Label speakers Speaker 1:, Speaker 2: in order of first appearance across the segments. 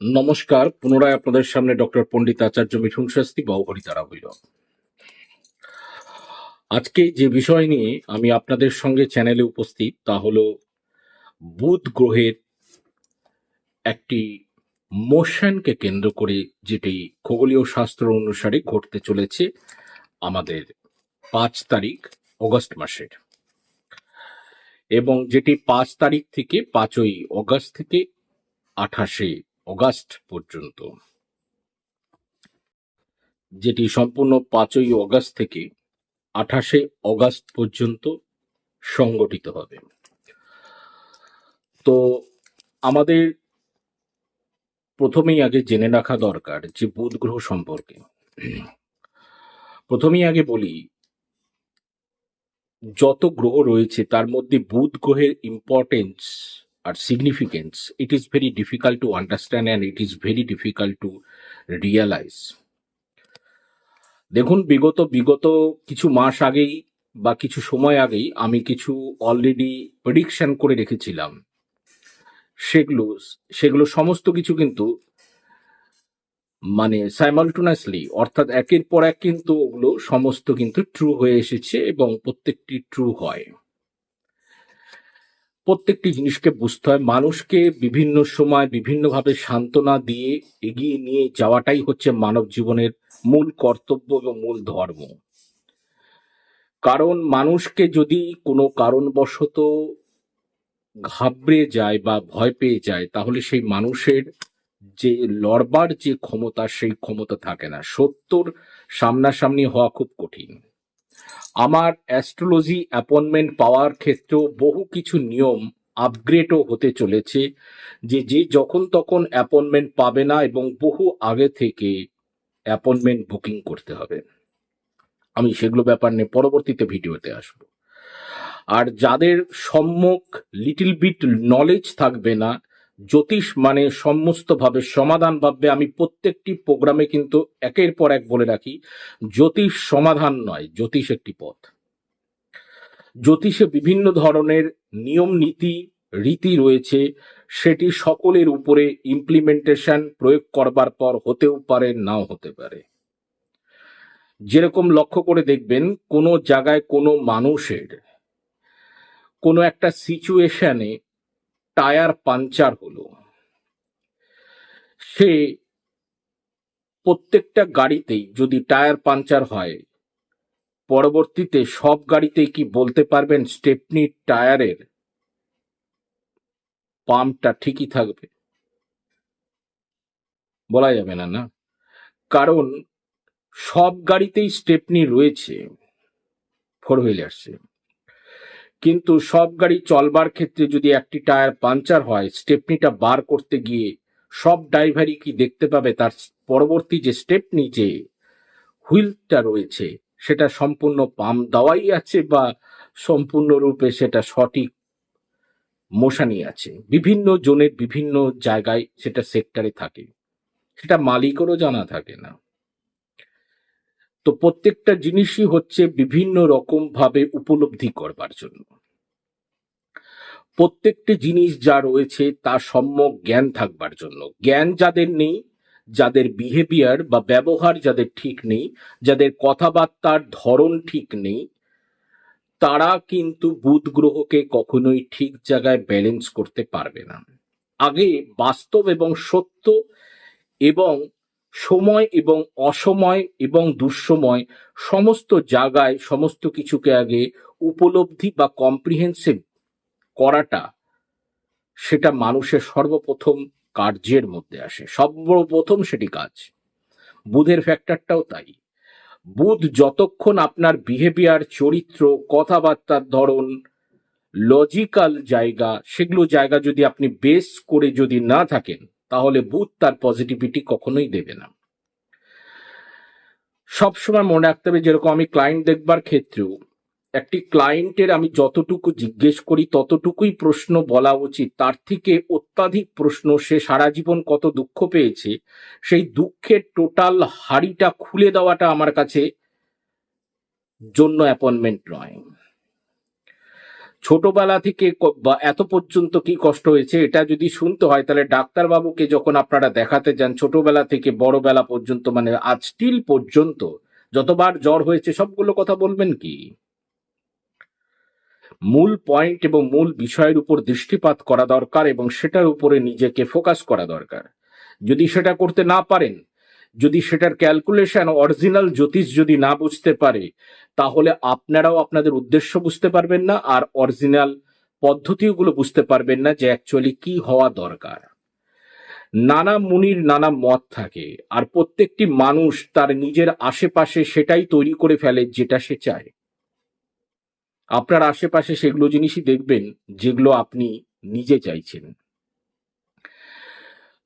Speaker 1: নমস্কার, পুনরায় আপনাদের সামনে ডক্টর পণ্ডিত আচার্য মিঠুন শাস্তি বা হরিতারা হইল। আজকে যে বিষয় নিয়ে আমি আপনাদের সঙ্গে চ্যানেলে উপস্থিত, তা হলো বুধ গ্রহের একটি মোশনকে কেন্দ্র করে যেটি খগোলীয় শাস্ত্র অনুসারে ঘটতে চলেছে আমাদের পাঁচ তারিখ, অগস্ট মাসের। এবং যেটি পাঁচ তারিখ থেকে পাঁচই অগস্ট থেকে আঠাশে অগাস্ট পর্যন্ত। যেটি সম্পূর্ণ পাঁচই অগাস্ট থেকে আঠাশে অগাস্ট পর্যন্ত সংগঠিত হবে। তো আমাদের প্রথমেই আগে জেনে রাখা দরকার যে বুধ গ্রহ সম্পর্কে। প্রথমেই আগে বলি, যত গ্রহ রয়েছে তার মধ্যে বুধ গ্রহের importance R significance it is very difficult to understand and it is very difficult to realise দেখুন, বিগত বিগত কিছু মাস আগেই বা কিছু সময় আগেই আমি কিছু অলরেডি প্রেডিকশন করে রেখেছিলাম। সেগুলো সেগুলো সমস্ত কিছু কিন্তু মানে সাইমালটুনাসলি অর্থাৎ একের পর এক কিন্তু ওগুলো সমস্ত কিন্তু ট্রু হয়ে এসেছে এবং প্রত্যেকটি ট্রু হয়। প্রত্যেকটি জিনিসকে বুঝতে হয়। মানুষকে বিভিন্ন সময় বিভিন্নভাবে সান্ত্বনা দিয়ে এগিয়ে নিয়ে যাওয়াটাই হচ্ছে মানব জীবনের মূল কর্তব্য এবং মূল ধর্ম। কারণ মানুষকে যদি কোনো কারণবশত ঘাবড়ে যায় বা ভয় পেয়ে যায়, তাহলে সেই মানুষের যে লড়বার যে ক্ষমতা, সেই ক্ষমতা থাকে না। সত্যর সামনাসামনি হওয়া খুব কঠিন। আমার অ্যাস্ট্রোলজি অ্যাপয়েন্টমেন্ট পাওয়ার ক্ষেত্রেও বহু কিছু নিয়ম আপগ্রেডও হতে চলেছে, যে যে যখন তখন অ্যাপয়েন্টমেন্ট পাবে না এবং বহু আগে থেকে অ্যাপয়েন্টমেন্ট বুকিং করতে হবে। আমি সেগুলো ব্যাপার নিয়ে পরবর্তীতে ভিডিওতে আসব। আর যাদের সম্মুখ লিটল বিট নলেজ থাকবে না জ্যোতিষ মানে সমস্তভাবে সমাধান ভাববে। আমি প্রত্যেকটি প্রোগ্রামে কিন্তু একের পর এক বলে রাখি, জ্যোতিষ সমাধান নয়, জ্যোতিষ একটি পথ। জ্যোতিষে বিভিন্ন ধরনের নিয়ম, নীতি, রীতি রয়েছে। সেটি সকলের উপরে ইমপ্লিমেন্টেশন প্রয়োগ করবার পর হতেও পারে, নাও হতে পারে। যেরকম লক্ষ্য করে দেখবেন, কোনো জায়গায় কোনো মানুষের কোনো একটা সিচুয়েশনে টায়ার পাঞ্চার হলো। সে প্রত্যেকটা গাড়িতেই যদি টায়ার পাঞ্চার হয়, পরবর্তীতে সব গাড়িতেই কি বলতে পারবেন স্টেপনি টায়ারের? পাম্পটা ঠিকই থাকবে। বলা যাবে না না? কারণ সব গাড়িতেই স্টেপনি রয়েছে ফোর হুইলার্সে কিন্তু সব গাড়ি চলবার ক্ষেত্রে যদি একটি টায়ার পাঞ্চার হয়, স্টেপনিটা বার করতে গিয়ে সব ড্রাইভারই কি দেখতে পাবে তার পরবর্তী যে স্টেপনি যে হুইলটা রয়েছে, সেটা সম্পূর্ণ পাম্প দেওয়াই আছে বা সম্পূর্ণরূপে সেটা সঠিক মোশানি আছে? বিভিন্ন জনের বিভিন্ন জায়গায় সেটা সেক্টরে থাকে। সেটা মালিকেরও জানা থাকে না। তো প্রত্যেকটা জিনিসই হচ্ছে বিভিন্ন রকম ভাবে উপলব্ধি করবার জন্য। প্রত্যেকটি জিনিস যা রয়েছে তা সম্যক জ্ঞান থাকবার জন্য। জ্ঞান যাদের নেই, যাদের বিহেভিয়ার বা ব্যবহার যাদের ঠিক নেই, যাদের কথাবার্তার ধরন ঠিক নেই, তারা কিন্তু বুধ গ্রহকে কখনোই ঠিক জায়গায় ব্যালেন্স করতে পারবে না। আগে বাস্তব এবং সত্য এবং সময় এবং অসময় এবং দুঃসময় সমস্ত জায়গায় সমস্ত কিছুকে আগে উপলব্ধি বা কম্প্রিহেন্সিভ করাটা সেটা মানুষের সর্বপ্রথম কার্যের মধ্যে আসে। সর্বপ্রথম সেটি কাজ। বুধের ফ্যাক্টরটাও তাই। বুধ যতক্ষণ আপনার বিহেভিয়ার চরিত্র, কথাবার্তার ধরন লজিক্যাল জায়গা, সেগুলো জায়গা যদি আপনি বেস করে যদি না থাকেন তাহলে বুধ তার পজিটিভিটি কখনোই দেবে না। সবসময় মনে রাখতে হবে, যেরকম আমি ক্লায়েন্ট দেখবার ক্ষেত্রেও, একটি ক্লায়েন্টের আমি যতটুকু জিজ্ঞেস করি, ততটুকুই প্রশ্ন বলা উচিত। তার থেকে অত্যাধিক প্রশ্ন, সে সারা জীবন কত দুঃখ পেয়েছে, সেই দুঃখের টোটাল হাড়িটা খুলে দেওয়াটা আমার কাছে জন্য অ্যাপয়েন্টমেন্ট নয়। ছোটবেলা থেকে বা এত পর্যন্ত কি কষ্ট হয়েছে এটা যদি শুনতে হয়, তাহলে ডাক্তারবাবুকে যখন আপনারা দেখাতে যান, ছোটবেলা থেকে বড়বেলা পর্যন্ত মানে আজ স্টিল পর্যন্ত, যতবার জ্বর হয়েছে, সবগুলো কথা বলবেন কি? মূল পয়েন্ট এবং মূল বিষয়ের উপর দৃষ্টিপাত করা দরকার এবং সেটার উপরে নিজেকে ফোকাস করা দরকার। যদি সেটা করতে না পারেন যদি সেটার ক্যালকুলেশন অরিজিনাল জ্যোতিষ যদি না বুঝতে পারে, তাহলে আপনারাও আপনাদের উদ্দেশ্য বুঝতে পারবেন না আর অরিজিনাল পদ্ধতিগুলো বুঝতে পারবেন না যে অ্যাকচুয়ালি কি হওয়া দরকার। নানা মুনির নানা মত থাকে আর প্রত্যেকটি মানুষ তার নিজের আশেপাশে সেটাই তৈরি করে ফেলে যেটা সে চায়। আপনার আশেপাশে সেগুলো জিনিসই দেখবেন যেগুলো আপনি নিজে চাইছেন।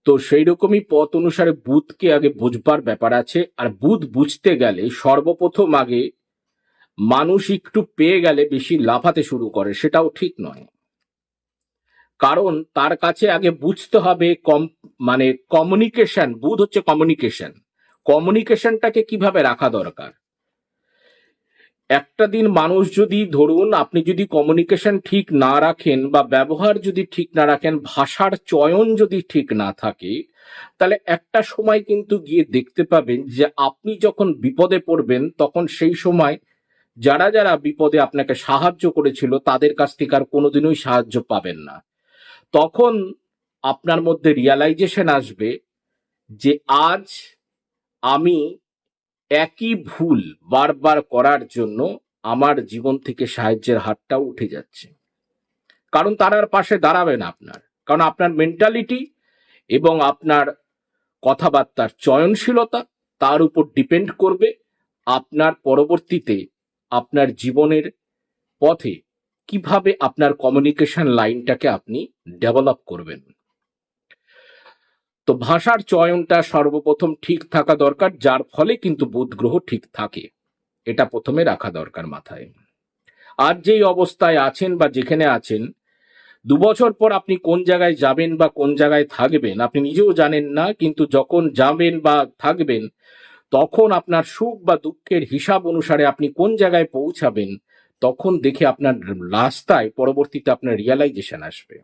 Speaker 1: তো সেই রকমই পথ অনুসারে বুধকে আগে বুঝবার ব্যাপার আছে। আর বুধ বুঝতে গেলে সর্বপ্রথম আগে মানুষ একটু পেয়ে গেলে বেশি লাফাতে শুরু করে, সেটাও ঠিক নয়। কারণ তার কাছে আগে বুঝতে হবে কম মানে কমিউনিকেশন বুধ হচ্ছে কমিউনিকেশন কমিউনিকেশনটাকে কীভাবে রাখা দরকার? একটা দিন মানুষ যদি ধরুন, আপনি যদি কমিউনিকেশন ঠিক না রাখেন বা ব্যবহার যদি ঠিক না রাখেন, ভাষার চয়ন যদি ঠিক না থাকে, তাহলে একটা সময় কিন্তু গিয়ে দেখতে পাবেন যে আপনি যখন বিপদে পড়বেন, তখন সেই সময় যারা যারা বিপদে আপনাকে সাহায্য করেছিল, তাদের কাছ থেকে আর কোনোদিনই সাহায্য পাবেন না। তখন আপনার মধ্যে রিয়ালাইজেশন আসবে যে আজ আমি একই ভুল বারবার করার জন্য আমার জীবন থেকে সাহায্যের হাতটাও উঠে যাচ্ছে। কারণ তার আর পাশে দাঁড়াবে না আপনার। কারণ আপনার মেন্টালিটি এবং আপনার কথাবার্তার চয়নশীলতা তার উপর ডিপেন্ড করবে। আপনার পরবর্তীতে আপনার জীবনের পথে কীভাবে আপনার কমিউনিকেশন লাইনটাকে আপনি ডেভেলপ করবেন। তো ভাষার চয়নটা সর্বপ্রথম ঠিক থাকা দরকার, যার ফলে কিন্তু বুধ গ্রহ ঠিক থাকে। এটা প্রথমে রাখা দরকার মাথায়। আর যেই অবস্থায় আছেন বা যেখানে আছেন, দু বছর পর আপনি কোন জায়গায় যাবেন বা কোন জায়গায় থাকবেন, আপনি নিজেও জানেন না, কিন্তু যখন যাবেন বা থাকবেন, তখন আপনার সুখ বা দুঃখের হিসাব অনুসারে আপনি কোন জায়গায় পৌঁছাবেন, তখন দেখে আপনার রাস্তায় পরবর্তীতে আপনার রিয়ালাইজেশন আসবে।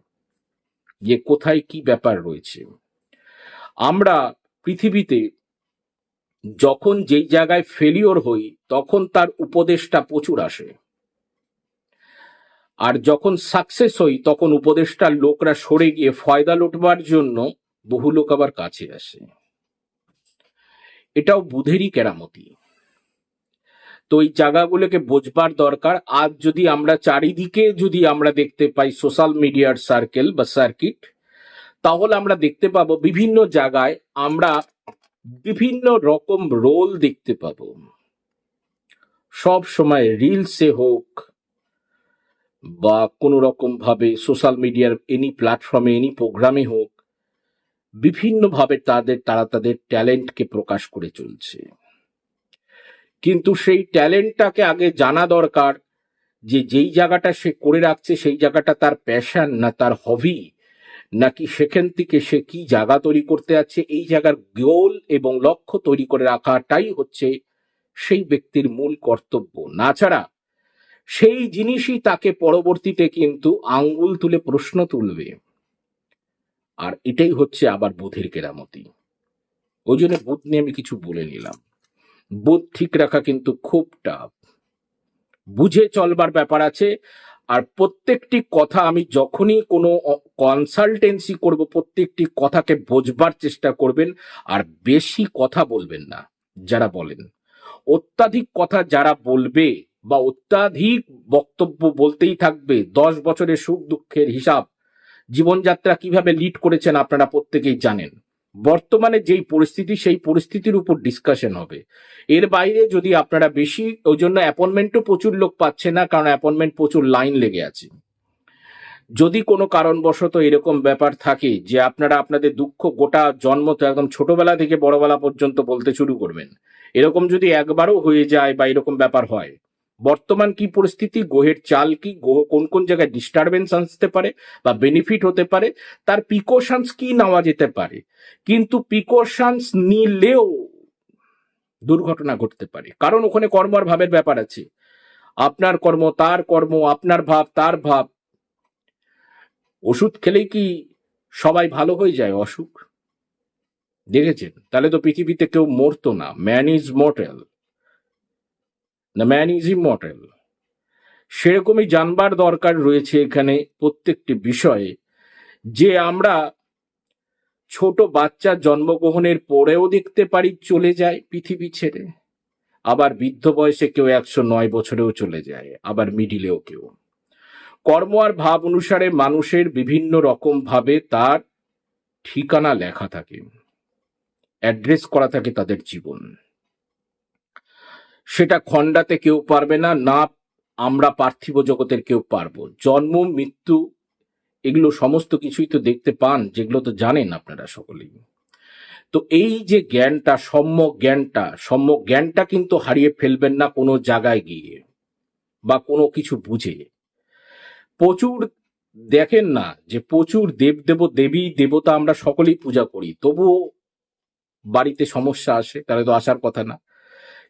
Speaker 1: যে কোথায় কি ব্যাপার রয়েছে। আমরা পৃথিবীতে যখন যেই জায়গায় ফেলিওর হই, তখন তার উপদেশটা প্রচুর আসে। আর যখন সাকসেস হই, তখন উপদেশটার লোকরা সরে গিয়ে ফয়দা লুটবার জন্য বহু লোক আবার কাছে আসে। এটাও বুধেরই কেরামতি। তো এই জায়গাগুলোকে বোঝবার দরকার। আজ যদি আমরা চারিদিকে যদি আমরা দেখতে পাই সোশ্যাল মিডিয়ার সার্কেল বা সার্কিট তাহলে আমরা দেখতে পাবো বিভিন্ন জায়গায় আমরা বিভিন্ন রকম রোল দেখতে পাবো। সব সময় রিলসে হোক বা কোনো রকম ভাবে সোশ্যাল মিডিয়ার এনি প্ল্যাটফর্মে এনি প্রোগ্রামে হোক বিভিন্নভাবে তাদের, তারা তাদের ট্যালেন্টকে প্রকাশ করে চলছে। কিন্তু সেই ট্যালেন্টটাকে আগে জানা দরকার যে যেই জায়গাটা সে করে রাখছে, সেই জায়গাটা তার প্যাশন না তার হবি নাকি সেখান থেকে সে কি জায়গা তৈরি করতে আছে? এই জায়গার গোল এবং লক্ষ্য তৈরি করে রাখাটাই হচ্ছে সেই ব্যক্তির মূল কর্তব্য। না ছাড়া সেই জিনিসই তাকে পরবর্তীতে কিন্তু আঙ্গুল তুলে প্রশ্ন তুলবে। আর এটাই হচ্ছে আবার বুধের কেরামতি। ওই জন্য বুধ নিয়ে আমি কিছু বলে নিলাম। বুধ ঠিক রাখা কিন্তু খুব টাফ বুঝে চলবার ব্যাপার আছে। আর প্রত্যেকটি কথা আমি যখনই কোনো কনসালটেন্সি করব, প্রত্যেকটি কথাকে বোঝবার চেষ্টা করবেন, আর বেশি কথা বলবেন না, যারা বলেন। অত্যাধিক কথা যারা বলবে বা অত্যাধিক বক্তব্য বলতেই থাকবে, দশ বছরের সুখ দুঃখের হিসাব, জীবনযাত্রা কীভাবে লিড করেছেন আপনারা প্রত্যেকেই জানেন। বর্তমানে যেই পরিস্থিতি, সেই পরিস্থিতির উপর ডিসকাশন হবে। এর বাইরে যদি আপনারা বেশি, ওই জন্য অ্যাপয়েন্টমেন্টও প্রচুর লোক পাচ্ছে না, কারণ অ্যাপয়েন্টমেন্ট প্রচুর লাইন লেগে আছে। যদি কোনো কারণবশত এরকম ব্যাপার থাকে যে আপনারা আপনাদের দুঃখ গোটা জন্ম তো একদম ছোটবেলা থেকে বড়বেলা পর্যন্ত বলতে শুরু করবেন, এরকম যদি একবারও হয়ে যায় বা এরকম ব্যাপার হয় বর্তমান কি পরিস্থিতি গ্রহের চাল কি কোন কোন জায়গায় ডিস্টারবেন্স আসতে পারে বা বেনিফিট হতে পারে, তার প্রিকশনস কি নেওয়া যেতে পারে? কিন্তু প্রিকশনস নিলেও দুর্ঘটনা ঘটতে পারে। কারণ ওখানে কর্ম আর ভাবের ব্যাপার আছে। আপনার কর্ম তার কর্ম, আপনার ভাব তার ভাব। ওষুধ খেলেই কি সবাই ভালো হয়ে যায়? অসুখ? দেখেছেন? তাহলে তো পৃথিবীতে কেউ মরতো না। ম্যান ইজ মর্টেল না ম্যান ইজ ইমর্টেল সেরকমই জানবার দরকার রয়েছে এখানে প্রত্যেকটি বিষয়ে। যে আমরা ছোট বাচ্চা জন্মগ্রহণের পরেও দেখতে পারি চলে যায় পৃথিবী ছেড়ে। আবার বৃদ্ধ বয়সে কেউ একশো নয় বছরেও চলে যায়, আবার মিডিলেও কেউ। কর্ম আর ভাব অনুসারে মানুষের বিভিন্ন রকম ভাবে তার ঠিকানা লেখা থাকে। অ্যাড্রেস করা থাকে তাদের জীবন। সেটা খণ্ডাতে কেউ পারবে না না আমরা পার্থিব জগতের কেউ পারব। জন্ম, মৃত্যু, এগুলো সমস্ত কিছুই তো দেখতে পান, যেগুলো তো জানেন আপনারা সকলেই। তো এই যে জ্ঞানটা, সম্যক জ্ঞানটা সম্যক জ্ঞানটা কিন্তু হারিয়ে ফেলবেন না কোনো জায়গায় গিয়ে বা কোনো কিছু বুঝে। প্রচুর দেখেন না যে প্রচুর দেব দেব, দেবী, দেবতা আমরা সকলেই পূজা করি, তবুও বাড়িতে সমস্যা আসে, তাহলে তো আসার কথা না।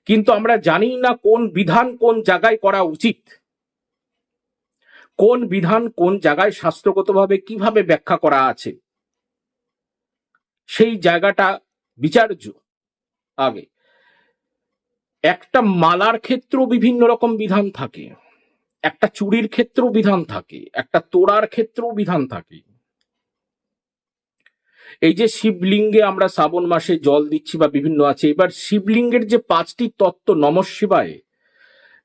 Speaker 1: কিন্তু আমরা জানি না কোন বিধান কোন জায়গায় করা উচিত। কোন বিধান কোন জায়গায় শাস্ত্রগতভাবে কীভাবে ব্যাখ্যা করা আছে? সেই জায়গাটা বিচার্য আগে। একটা মালার ক্ষেত্রেও বিভিন্ন রকম বিধান থাকে, একটা চুরির ক্ষেত্রেও বিধান থাকে, একটা তোড়ার ক্ষেত্রেও বিধান থাকে। এই যে শিবলিঙ্গে আমরা শ্রাবণ মাসে জল দিচ্ছি বা বিভিন্ন আছে, এবার শিবলিঙ্গের যে পাঁচটি তত্ত্ব নম শিবায়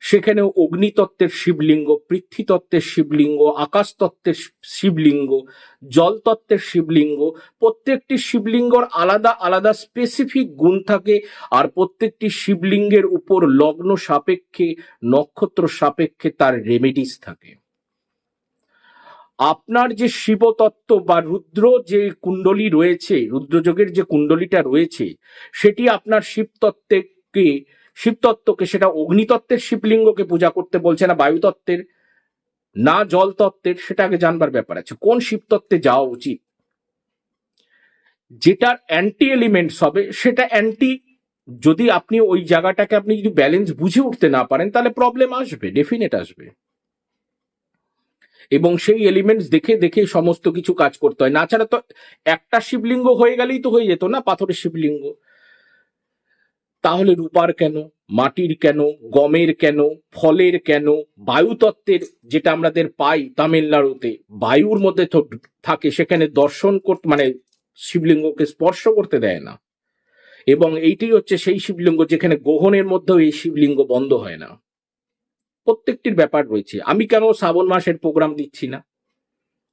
Speaker 1: সেখানে অগ্নিতত্ত্বের শিবলিঙ্গ, পৃথ্বীতত্ত্বের শিবলিঙ্গ আকাশ তত্ত্বের শিবলিঙ্গ জল তত্ত্বের শিবলিঙ্গ, প্রত্যেকটি শিবলিঙ্গর আলাদা আলাদা স্পেসিফিক গুণ থাকে আর প্রত্যেকটি শিবলিঙ্গের উপর লগ্ন সাপেক্ষে, নক্ষত্র সাপেক্ষে তার রেমেডিস থাকে। আপনার যে শিবতত্ত্ব বা রুদ্র যে কুণ্ডলী রয়েছে, রুদ্রযোগের যে কুণ্ডলীটা রয়েছে, সেটি আপনার শিবতত্ত্বকে শিবতত্ত্বকে, সেটা অগ্নিতত্ত্বের শিবলিঙ্গকে পূজা করতে বলছে না, বায়ুতত্ত্বের, না জলতত্ত্বের, সেটা আগে জানবার ব্যাপার আছে। কোন শিবতত্ত্বে যাওয়া উচিত? যেটার অ্যান্টি এলিমেন্টস হবে, সেটা অ্যান্টি যদি আপনি ওই জায়গাটাকে আপনি যদি ব্যালেন্স বুঝে উঠতে না পারেন, তাহলে প্রবলেম আসবে ডেফিনেট আসবে। এবং সেই এলিমেন্টস দেখে দেখে সমস্ত কিছু কাজ করতে হয়। না ছাড়া তো একটা শিবলিঙ্গ হয়ে গেলেই তো হয়ে যেত না পাথরের শিবলিঙ্গ। তাহলে রূপার কেন? মাটির কেন? গমের কেন? ফলের কেন? বায়ুতত্ত্বের যেটা আমাদের পাই তামিলনাড়ুতে, বায়ুর মধ্যে থাকে, সেখানে দর্শন করতে মানে শিবলিঙ্গকে স্পর্শ করতে দেয় না। এবং এইটি হচ্ছে সেই শিবলিঙ্গ যেখানে গ্রহণের মধ্যেও এই শিবলিঙ্গ বন্ধ হয় না। প্রত্যেকটির ব্যাপার রয়েছে। আমি কেন শ্রাবণ মাসের প্রোগ্রাম দিচ্ছি না?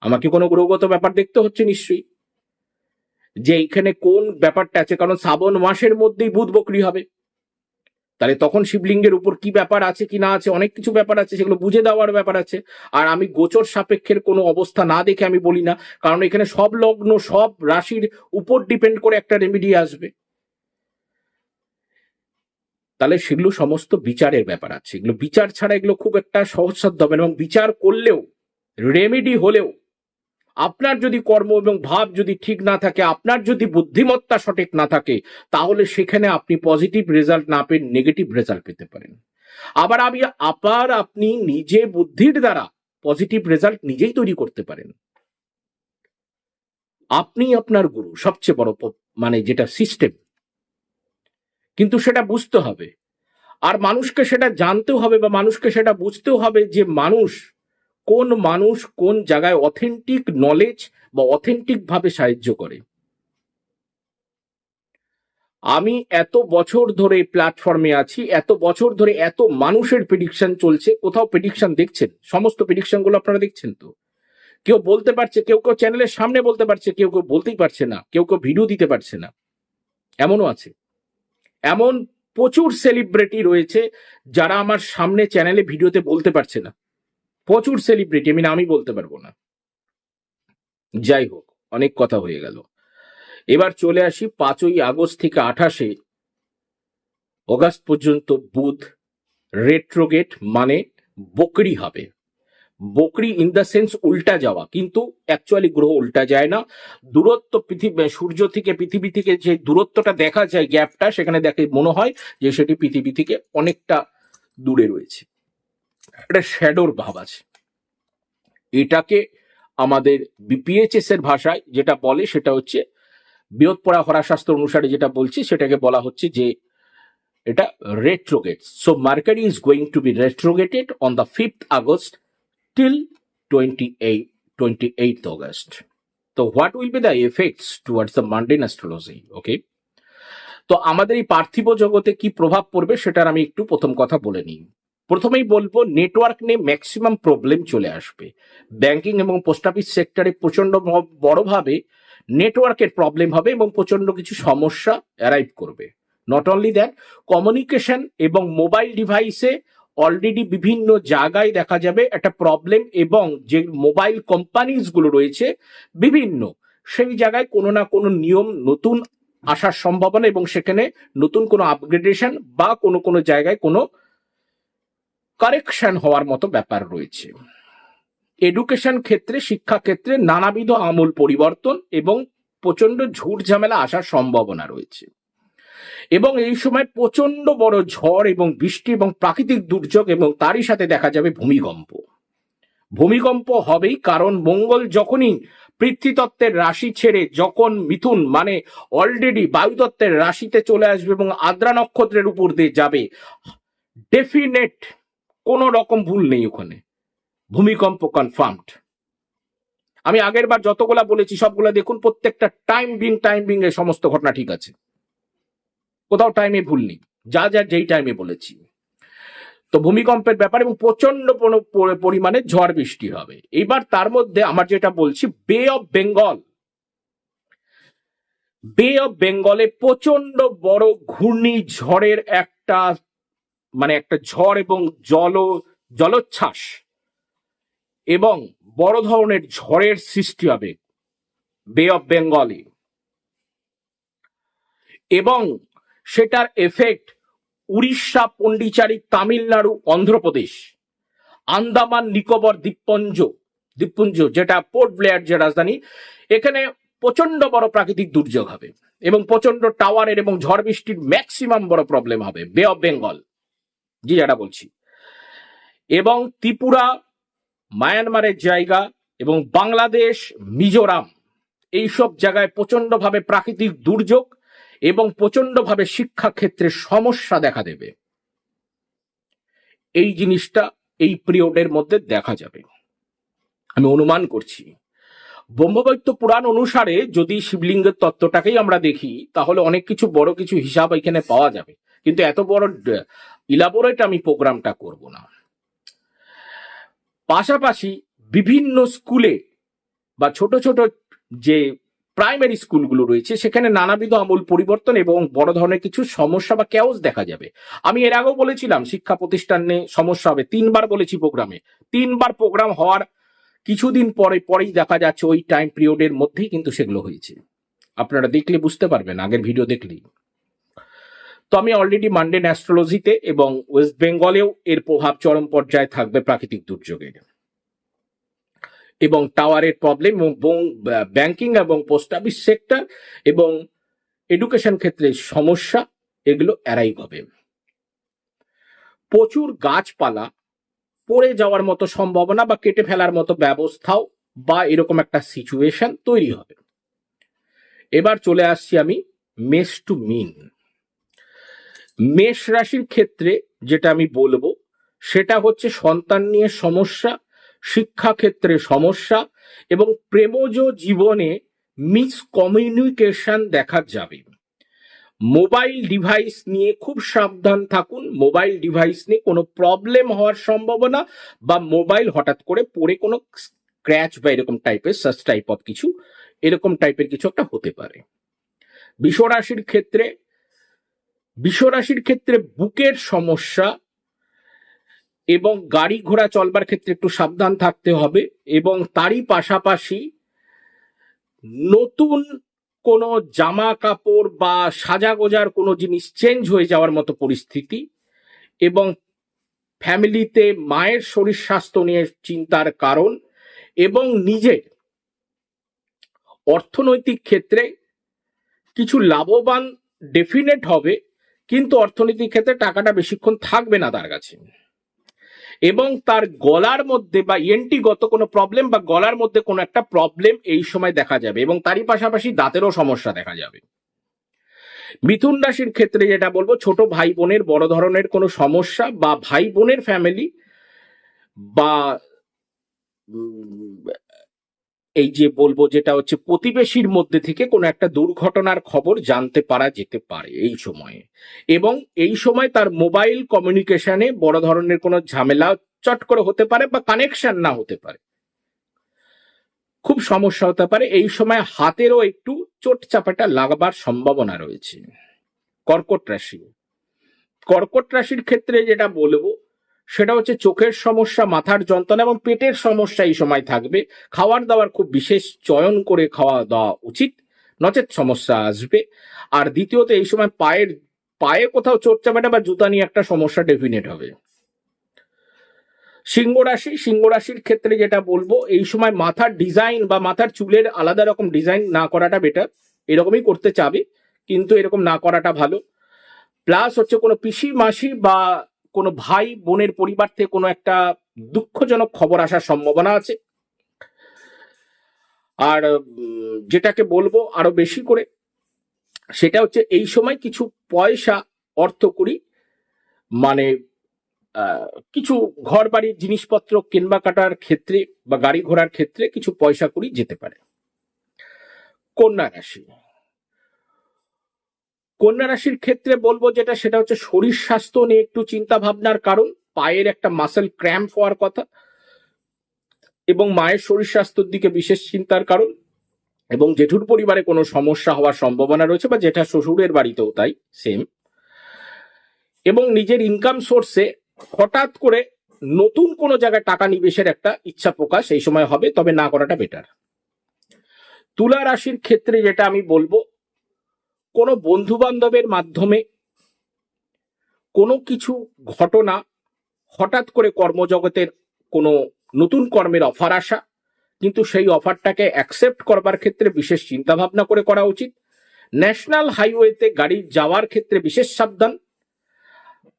Speaker 1: আমাকে কোনো গ্রহগত ব্যাপার দেখতে হচ্ছে নিশ্চয়ই। যে এখানে কোন ব্যাপারটা আছে? কারণ শ্রাবণ মাসের মধ্যেই বুধ বকরি হবে। তাহলে তখন শিবলিঙ্গের উপর কি ব্যাপার আছে, কি না আছে, অনেক কিছু ব্যাপার আছে, সেগুলো বুঝে দেওয়ার ব্যাপার আছে। আর আমি গোচর সাপেক্ষের কোনো অবস্থা না দেখে আমি বলি না। কারণ এখানে সব লগ্ন, সব রাশির উপর ডিপেন্ড করে একটা রেমিডি আসবে। তাহলে সেগুলো সমস্ত বিচারের ব্যাপার আছে। এগুলো বিচার ছাড়া এগুলো খুব একটা সহজসাধ্য হবে না এবং বিচার করলেও রেমেডি হলেও, আপনার যদি কর্ম এবং ভাব যদি ঠিক না থাকে, আপনার যদি বুদ্ধিমত্তা সঠিক না থাকে, তাহলে সেখানে আপনি পজিটিভ রেজাল্ট না পেয়ে নেগেটিভ রেজাল্ট পেতে পারেন। আবার আমি, আবার আপনি নিজে বুদ্ধির দ্বারা পজিটিভ রেজাল্ট নিজেই তৈরি করতে পারেন। আপনি আপনার গুরু, সবচেয়ে বড় মানে যেটা সিস্টেম কিন্তু সেটা বুঝতে হবে। আর মানুষকে সেটা জানতেও হবে বা মানুষকে সেটা বুঝতেও হবে যে মানুষ কোন মানুষ কোন জায়গায় অথেন্টিক নলেজ বা অথেন্টিক ভাবে সাহায্য করে। আমি এত বছর ধরে প্ল্যাটফর্মে আছি, এত বছর ধরে এত মানুষের প্রেডিকশন চলছে, কোথাও প্রেডিকশন দেখছেন? সমস্ত প্রেডিকশনগুলো আপনারা দেখছেন তো? কেউ বলতে পারছে, কেউ কেউ চ্যানেলের সামনে বলতে পারছে, কেউ কেউ বলতেই পারছে না, কেউ কেউ ভিডিও দিতে পারছে না। এমনও আছে। এমন প্রচুর সেলিব্রিটি রয়েছে যারা আমার সামনে চ্যানেলে ভিডিওতে বলতে পারছে না। প্রচুর সেলিব্রিটি আমি নামই বলতে পারব না। যাই হোক, অনেক কথা হয়ে গেল। এবার চলে আসি পাঁচই আগস্ট থেকে আঠাশে। অগাস্ট পর্যন্ত বুধ রেট্রোগেট মানে বকরি হবে। বকরি ইন দ্য সেন্স উল্টা যাওয়া, কিন্তু অ্যাকচুয়ালি গ্রহ উল্টা যায় না। দূরত্ব পৃথিবী সূর্য থেকে পৃথিবী থেকে যে দূরত্বটা দেখা যায় গ্যাপটা, সেখানে দেখে মনে হয় যে সেটি পৃথিবী থেকে অনেকটা দূরে রয়েছে। একটা শ্যাডোর ভাব আছে। এটাকে আমাদের বিপিএইচএস এর ভাষায় যেটা বলে, সেটা হচ্ছে বৃহৎপড়া হরাশাস্ত্র অনুসারে যেটা বলছি, সেটাকে বলা হচ্ছে যে এটা retrograde so market is going to be retrograded on the fifth August twenty eight August তো what will be the effects towards the mundane astrology okay তো আমাদের এই পার্থিব জগতে কি প্রভাব পড়বে সেটার আমি একটু প্রথম কথা বলে নিই। প্রথমেই বলব নেটওয়ার্ক নিয়ে ম্যাক্সিমাম প্রবলেম চলে আসবে। ব্যাংকিং এবং পোস্ট অফিস সেক্টরে প্রচণ্ড বড়ভাবে নেটওয়ার্কের প্রবলেম হবে এবং প্রচণ্ড কিছু সমস্যা অ্যারাইভ করবে। নট অনলি দ্যাট কমিউনিকেশন এবং মোবাইল ডিভাইসে অলরেডি বিভিন্ন জায়গায় দেখা যাবে একটা প্রবলেম এবং যে মোবাইল কোম্পানিজগুলো রয়েছে বিভিন্ন, সেই জায়গায় কোনো না কোনো নিয়ম নতুন আসার সম্ভাবনা এবং সেখানে নতুন কোনো আপগ্রেডেশন বা কোনো কোনো জায়গায় কোনো কারেকশন হওয়ার মতো ব্যাপার রয়েছে। এডুকেশন ক্ষেত্রে, শিক্ষা ক্ষেত্রে নানাবিধ আমূল পরিবর্তন এবং প্রচণ্ড ঝুট ঝামেলা আসার সম্ভাবনা রয়েছে। এবং এই সময় প্রচণ্ড বড় ঝড় এবং বৃষ্টি এবং প্রাকৃতিক দুর্যোগ এবং তারই সাথে দেখা যাবে ভূমিকম্প। ভূমিকম্প হবেই কারণ মঙ্গল যখনই পৃথ্বীতত্ত্বের রাশি ছেড়ে যখন মিথুন মানে অলরেডি বায়ুতত্ত্বের রাশিতে চলে আসবে এবং আদ্রা নক্ষত্রের উপর দিয়ে যাবে ডেফিনেট কোনো রকম ভুল নেই ওখানে। ভূমিকম্প কনফার্মড আমি আগের বার যতগুলা বলেছি সবগুলা দেখুন, প্রত্যেকটা টাইম বিং টাইম বিং এ সমস্ত ঘটনা ঠিক আছে। কোথাও টাইমে ভুল নেই। যা যা যেই টাইমে বলেছি। তো ভূমিকম্পের ব্যাপার এবং প্রচণ্ড পর- পর- পরিমাণে ঝড় বৃষ্টি হবে। এবার তার মধ্যে আমার যেটা বলছি বে অফ বেঙ্গল বে অফ বেঙ্গলে প্রচণ্ড বড় ঘূর্ণিঝড়ের একটা মানে একটা ঝড় এবং জল, জলোচ্ছ্বাস এবং বড় ধরনের ঝড়ের সৃষ্টি হবে বে অফ বেঙ্গলে এবং সেটার এফেক্ট উড়িষ্যা, পন্ডিচারি, তামিলনাড়ু, অন্ধ্রপ্রদেশ। আন্দামান, নিকোবর, দ্বীপপুঞ্জ দ্বীপপুঞ্জ, যেটা পোর্ট ব্লেয়ার যে রাজধানী, এখানে প্রচণ্ড বড় প্রাকৃতিক দুর্যোগ হবে এবং প্রচণ্ড টাওয়ারের এবং ঝড় বৃষ্টির ম্যাক্সিমাম বড় প্রবলেম হবে বে অফ বেঙ্গল জি যেটা বলছি। এবং ত্রিপুরা, মায়ানমারের জায়গা এবং বাংলাদেশ, মিজোরাম, এইসব জায়গায় প্রচন্ডভাবে প্রাকৃতিক দুর্যোগ এবং প্রচন্ডভাবে শিক্ষা ক্ষেত্রে সমস্যা দেখা দেবে। এই জিনিসটা এই পিরিয়ডের মধ্যে দেখা যাবে। আমি অনুমান করছি। ব্রহ্মবৈত্য পুরাণ অনুসারে যদি শিবলিঙ্গের তত্ত্বটাকেই আমরা দেখি, তাহলে অনেক কিছু বড় কিছু হিসাব এখানে পাওয়া যাবে। কিন্তু এত বড় ইলাবোরেট আমি প্রোগ্রামটা করব না। পাশাপাশি বিভিন্ন স্কুলে বা ছোট ছোট যে প্রাইমারি স্কুলগুলো রয়েছে, সেখানে নানাবিধ আমূল পরিবর্তন এবং বড় ধরনের কিছু সমস্যা বা ক্যাওস দেখা যাবে। আমি এর আগেও বলেছিলাম, শিক্ষা প্রতিষ্ঠানে সমস্যা হবে। তিনবার বলেছি প্রোগ্রামে তিনবার প্রোগ্রাম হওয়ার কিছুদিন পরে, পরেই দেখা যাচ্ছে ওই টাইম পিরিয়ডের মধ্যেই কিন্তু সেগুলো হয়েছে। আপনারা দেখলে বুঝতে পারবেন, আগের ভিডিও দেখলেই। তো আমি অলরেডি মান্ডেন অ্যাস্ট্রোলজিতে এবং ওয়েস্ট বেঙ্গলেও এর প্রভাব চরম পর্যায়ে থাকবে প্রাকৃতিক দুর্যোগের এবং টাওয়ারের প্রবলেম এবং ব্যাংকিং এবং পোস্ট অফিস সেক্টর এবং এডুকেশন ক্ষেত্রে সমস্যা, এগুলো এড়াই হবে। প্রচুর গাছপালা পড়ে যাওয়ার মতো সম্ভাবনা বা কেটে ফেলার মতো ব্যবস্থাও বা এরকম একটা সিচুয়েশন তৈরি হবে। এবার চলে আসছি আমি মেষ টু মিন। মেষ রাশির ক্ষেত্রে যেটা আমি বলব, সেটা হচ্ছে সন্তান নিয়ে সমস্যা শিক্ষা ক্ষেত্রে সমস্যা এবং প্রেমজ জীবনে মিসকমিউনিকেশন দেখা যাবে। মোবাইল ডিভাইস নিয়ে খুব সাবধান থাকুন। মোবাইল ডিভাইস নিয়ে কোনো প্রবলেম হওয়ার সম্ভাবনা বা মোবাইল হঠাৎ করে পড়ে কোনো স্ক্র্যাচ বা এরকম টাইপের সাস টাইপ অফ কিছু, এরকম টাইপের কিছু একটা হতে পারে। বিশ্বরাশির ক্ষেত্রে বিশ্বরাশির ক্ষেত্রে বুকের সমস্যা এবং গাড়ি ঘোড়া চলবার ক্ষেত্রে একটু সাবধান থাকতে হবে এবং তারই পাশাপাশি নতুন কোনো জামা কাপড় বা সাজাগোজার কোনো জিনিস চেঞ্জ হয়ে যাওয়ার মতো পরিস্থিতি এবং ফ্যামিলিতে মায়ের শরীর স্বাস্থ্য নিয়ে চিন্তার কারণ এবং নিজের অর্থনৈতিক ক্ষেত্রে কিছু লাভবান ডেফিনেট হবে, কিন্তু অর্থনৈতিক ক্ষেত্রে টাকাটা বেশিক্ষণ থাকবে না তার কাছে। এবং তার গলার মধ্যে বা ইয়েন্টিগত কোনো প্রবলেম বা গলার মধ্যে কোনো একটা প্রবলেম এই সময় দেখা যাবে এবং তারই পাশাপাশি দাঁতেরও সমস্যা দেখা যাবে। মিথুন রাশির ক্ষেত্রে যেটা বলব, ছোট ভাই বোনের বড় ধরনের কোনো সমস্যা বা ভাই বোনের ফ্যামিলি বা এই যে বলব যেটা হচ্ছে প্রতিবেশীর মধ্যে থেকে কোনো একটা দুর্ঘটনার খবর জানতে পারা যেতে পারে এই সময়ে। এবং এই সময় তার মোবাইল কমিউনিকেশনে বড় ধরনের কোনো ঝামেলা চট করে হতে পারে বা কানেকশন না হতে পারে। খুব সমস্যা হতে পারে। এই সময় হাতেরও একটু চোট চাপাটা লাগবার সম্ভাবনা রয়েছে। কর্কট রাশি। কর্কট রাশির ক্ষেত্রে যেটা বলব সেটা হচ্ছে চোখের সমস্যা, মাথার যন্ত্রণা এবং পেটের সমস্যা এই সময় থাকবে। খাবার দাবার খুব বিশেষ চয়ন করে খাওয়া দাওয়া উচিত, নচেত সমস্যা আসবে। আর দ্বিতীয়ত, এই সময় পায়ের, পায়ে কোথাও চোট চাপাটা বা জুতা নিয়ে একটা সমস্যা ডেফিনেট হবে। সিংহ রাশি সিংহ রাশির ক্ষেত্রে যেটা বলব, এই সময় মাথার ডিজাইন বা মাথার চুলের আলাদা রকম ডিজাইন না করাটা বেটার এরকমই করতে চাবে, কিন্তু এরকম না করাটা ভালো। প্লাস হচ্ছে কোনো পিসি মাসি বা কোনো ভাই বোনের পরিবার থেকে কোনো একটা দুঃখজনক খবর আসার সম্ভাবনা আছে। আর যেটাকে বলব আরও বেশি করে, সেটা হচ্ছে এই সময় কিছু পয়সা অর্থ করি মানে কিছু ঘর বাড়ির জিনিসপত্র কিনবা কাটার ক্ষেত্রে বা গাড়ি ঘোড়ার ক্ষেত্রে কিছু পয়সা করি যেতে পারে। কন্যা রাশি কন্যা রাশির ক্ষেত্রে বলব যেটা, সেটা হচ্ছে শরীর স্বাস্থ্য নিয়ে একটু চিন্তা ভাবনার কারণ, পায়ের একটা মাসেল ক্র্যাম্প হওয়ার কথা এবং মায়ের শরীর স্বাস্থ্যের দিকে বিশেষ চিন্তার কারণ এবং জেঠুর পরিবারে কোনো সমস্যা হওয়ার সম্ভাবনা রয়েছে বা জেঠা শ্বশুরের বাড়িতেও তাই সেম এবং নিজের ইনকাম সোর্সে হঠাৎ করে নতুন কোনো জায়গায় টাকা নিবেশের একটা ইচ্ছা প্রকাশ এই সময় হবে, তবে না করাটা বেটার তুলা রাশির ক্ষেত্রে যেটা আমি বলব কোনো বন্ধু বান্ধবের মাধ্যমে কোনো কিছু ঘটনা হঠাৎ করে কর্মজগতের কোনো নতুন কর্মের অফার আসা, কিন্তু সেই অফারটাকে অ্যাকসেপ্ট করবার ক্ষেত্রে বিশেষ চিন্তা ভাবনা করে করা উচিত। ন্যাশনাল হাইওয়েতে গাড়ি যাওয়ার ক্ষেত্রে বিশেষ সাবধান।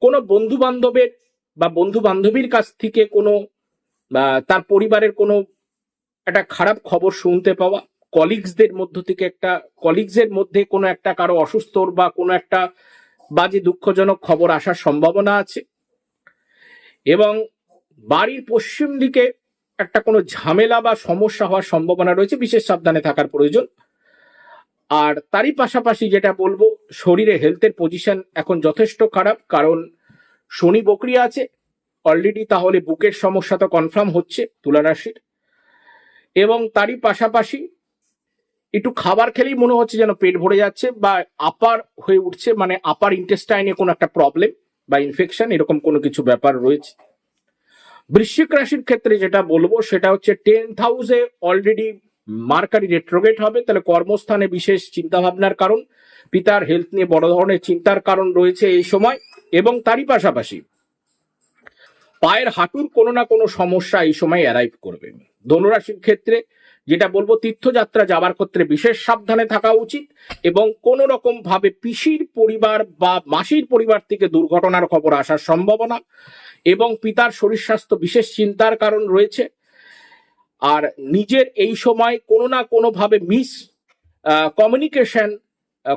Speaker 1: কোনো বন্ধু বান্ধবের বা বন্ধু বান্ধবীর কাছ থেকে কোনো তার পরিবারের কোনো একটা খারাপ খবর শুনতে পাওয়া কলিগসদের মধ্য থেকে একটা কলিগসের মধ্যে কোনো একটা কারও অসুস্থ বা কোনো একটা বাজে দুঃখজনক খবর আসার সম্ভাবনা আছে। এবং বাড়ির পশ্চিম দিকে একটা কোনো ঝামেলা বা সমস্যা হওয়ার সম্ভাবনা রয়েছে, বিশেষ সাবধানে থাকার প্রয়োজন। আর তারই পাশাপাশি যেটা বলব, শরীরে হেলথের পজিশন এখন যথেষ্ট খারাপ, কারণ শনি বকরি আছে। অলরেডি তাহলে বুকের সমস্যা তো কনফার্ম হচ্ছে তুলা রাশির এবং তারই পাশাপাশি একটু খাবার খেলেই মনে হচ্ছে যেন পেট ভরে যাচ্ছে বা আপার হয়ে উঠছে মানে আপার ইন্টেস্টাইনে কোনো একটা প্রবলেম বা ইনফেকশন এরকম কোনো কিছু ব্যাপার রয়েছে। বৃশ্চিক রাশির ক্ষেত্রে যেটা বলব, সেটা হচ্ছে টেন্থ হাউসে অলরেডি মার্কারি রেট্রোগেট হবে। তাহলে কর্মস্থানে বিশেষ চিন্তা ভাবনার কারণ, পিতার হেলথ নিয়ে বড় ধরনের চিন্তার কারণ রয়েছে এই সময়, এবং তারই পাশাপাশি পায়ের হাঁটুর কোনো না কোনো সমস্যা এই সময় অ্যারাইভ করবে। ধনুরাশির ক্ষেত্রে যেটা বলব তীর্থযাত্রা যাবার ক্ষেত্রে বিশেষ সাবধানে থাকা উচিত এবং কোনো রকম ভাবে পিসির পরিবার বা মাসির পরিবার থেকে দুর্ঘটনার খবর আসার সম্ভাবনা এবং পিতার শরীর স্বাস্থ্য বিশেষ চিন্তার কারণ রয়েছে। আর নিজের এই সময় কোনো না কোনোভাবে মিস কমিউনিকেশন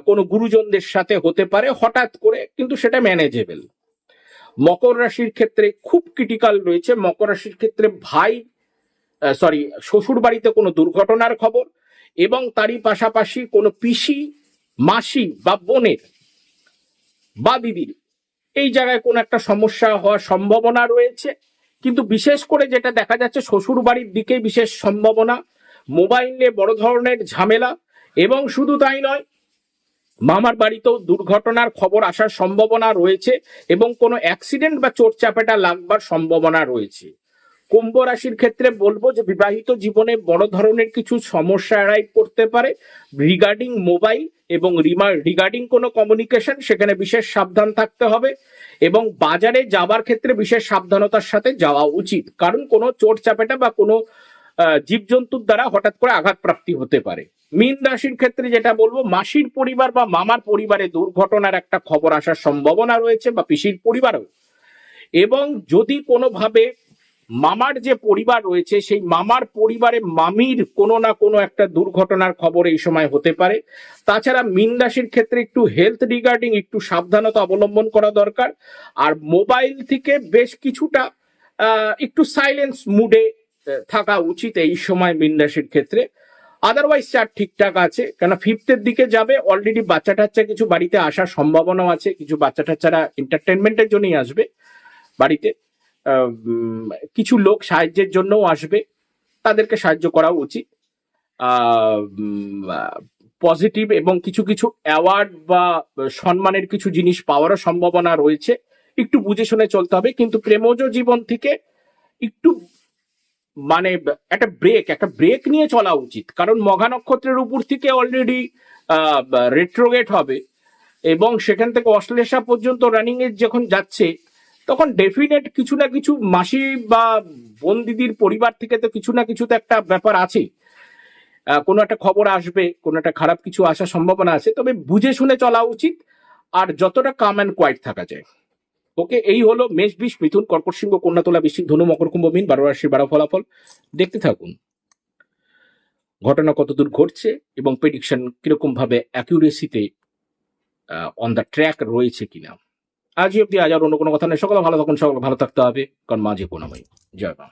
Speaker 1: কোনো গুরুজনদের সাথে হতে পারে হঠাৎ করে, কিন্তু সেটা ম্যানেজেবল মকর রাশির ক্ষেত্রে খুব ক্রিটিক্যাল রয়েছে। মকর রাশির ক্ষেত্রে ভাই সরি শ্বশুর বাড়িতে কোনো দুর্ঘটনার খবর এবং তারই পাশাপাশি কোনো পিসি, মাসি বা বোনের বা দিদির এই জায়গায় কোনো একটা সমস্যা হওয়ার সম্ভাবনা রয়েছে। কিন্তু বিশেষ করে যেটা দেখা যাচ্ছে শ্বশুর বাড়ির দিকে বিশেষ সম্ভাবনা। মোবাইল বড় ধরনের ঝামেলা এবং শুধু তাই নয়, মামার বাড়িতেও দুর্ঘটনার খবর আসার সম্ভাবনা রয়েছে এবং কোনো অ্যাক্সিডেন্ট বা চোট চাপেটা লাগবার সম্ভাবনা রয়েছে। কুম্ভ রাশির ক্ষেত্রে বলব যে বিবাহিত জীবনে বড় ধরনের কিছু সমস্যা অ্যারাইভ করতে পারে। রিগার্ডিং মোবাইল এবং রিগার্ডিং কোনো কমিউনিকেশন সেখানে বিশেষ সাবধান থাকতে হবে এবং বাজারে যাবার ক্ষেত্রে বিশেষ সাবধানতার সাথে যাওয়া উচিত। কারণ কোনো চোট চাপেটা বা কোনো জীবজন্তুর দ্বারা হঠাৎ করে আঘাত প্রাপ্তি হতে পারে। মীন রাশির ক্ষেত্রে যেটা বলব, মাসির পরিবার বা মামার পরিবারে দুর্ঘটনার একটা খবর আসার সম্ভাবনা রয়েছে বা পিসির পরিবারও। এবং যদি কোনোভাবে মামার যে পরিবার রয়েছে, সেই মামার পরিবারে মামির কোনো না কোনো একটা দুর্ঘটনার খবর এই সময় হতে পারে। তাছাড়া মিন ক্ষেত্রে একটু হেলথ রিগার্ডিং একটু সাবধানতা অবলম্বন করা দরকার। আর মোবাইল থেকে বেশ কিছুটা একটু সাইলেন্স মুডে থাকা উচিত এই সময় মিন ক্ষেত্রে। আদারওয়াইজ চার ঠিকঠাক আছে কেন ফিফথের দিকে যাবে অলরেডি বাচ্চা টাচ্চা কিছু বাড়িতে আসার সম্ভাবনাও আছে, কিছু বাচ্চা টাচ্চারা এন্টারটেনমেন্টের জন্যই আসবে বাড়িতে। কিছু লোক সাহায্যের জন্যও আসবে। তাদেরকে সাহায্য করা উচিত। পজিটিভ এবং কিছু কিছু অ্যাওয়ার্ড বা সম্মানের কিছু জিনিস পাওয়ারও সম্ভাবনা রয়েছে। একটু বুঝে শুনে চলতে হবে, কিন্তু প্রেমজ জীবন থেকে একটু মানে একটা ব্রেক একটা ব্রেক নিয়ে চলা উচিত। কারণ মঘা নক্ষত্রের উপর থেকে অলরেডি রেট্রোগেট হবে। এবং সেখান থেকে অশ্লেষা পর্যন্ত রানিং এর যখন যাচ্ছে তখন ডেফিনেট কিছু না কিছু মাসি বা বোন দিদির পরিবার থেকে তো কিছু না কিছু তো একটা ব্যাপার আছে। কোনো একটা খবর আসবে, কোনো একটা খারাপ কিছু আসার সম্ভাবনা আছে, তবে বুঝে শুনে চলা উচিত আর যতটা কাম অ্যান্ড কোয়াইট থাকা যায়। ওকে, এই হলো মেষ বিষ, মিথুন, কর্কট সিংহ কন্যা তোলা বৃশ্চিক, ধনু, মকর কুম্ভ, মিন, বারো রাশির বারো ফলাফল। দেখতে থাকুন। ঘটনা কতদূর ঘটছে এবং প্রেডিকশন কীরকম ভাবে অ্যাকিউরেসিতে অন দ্য ট্র্যাক রয়েছে কিনা। আজই অব্দি আজ আর অন্য কোনো কথা নেই। সকলে ভালো তখন সকলে ভালো থাকতে হবে। কারণ মাঝে কোনো জয় মা